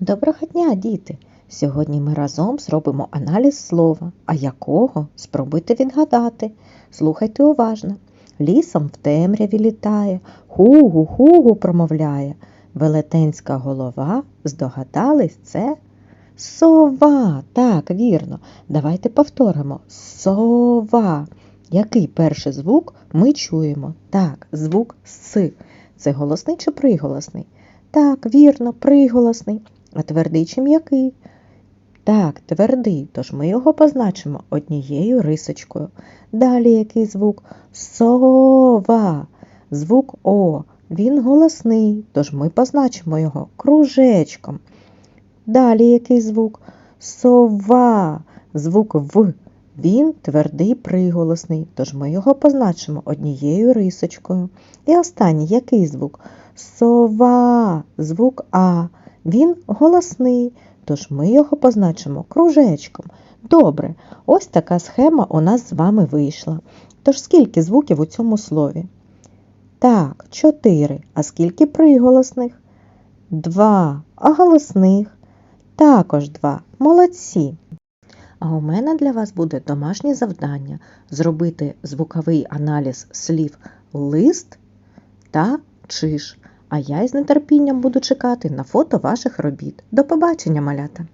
Доброго дня, діти! Сьогодні ми разом зробимо аналіз слова. А якого? Спробуйте відгадати. Слухайте уважно. Лісом в темряві літає, хугу-хугу промовляє. Велетенська голова, здогадались, це сова. Так, вірно. Давайте повторимо. Сова. Який перший звук ми чуємо? Так, звук С. Це голосний чи приголосний? Так, вірно, приголосний. А твердий чи м'який? Так, твердий, тож ми його позначимо однією рисочкою. Далі який звук? Сова. Звук О. Він голосний, тож ми позначимо його кружечком. Далі який звук? Сова. Звук В. Він твердий приголосний, тож ми його позначимо однією рисочкою. І останній який звук? Сова. Звук А. Він голосний, тож ми його позначимо кружечком. Добре, ось така схема у нас з вами вийшла. Тож скільки звуків у цьому слові? Так, чотири. А скільки приголосних? Два. А голосних? Також два. Молодці. А у мене для вас буде домашнє завдання зробити звуковий аналіз слів лист та чиш. А я із нетерпінням буду чекати на фото ваших робіт. До побачення, малята!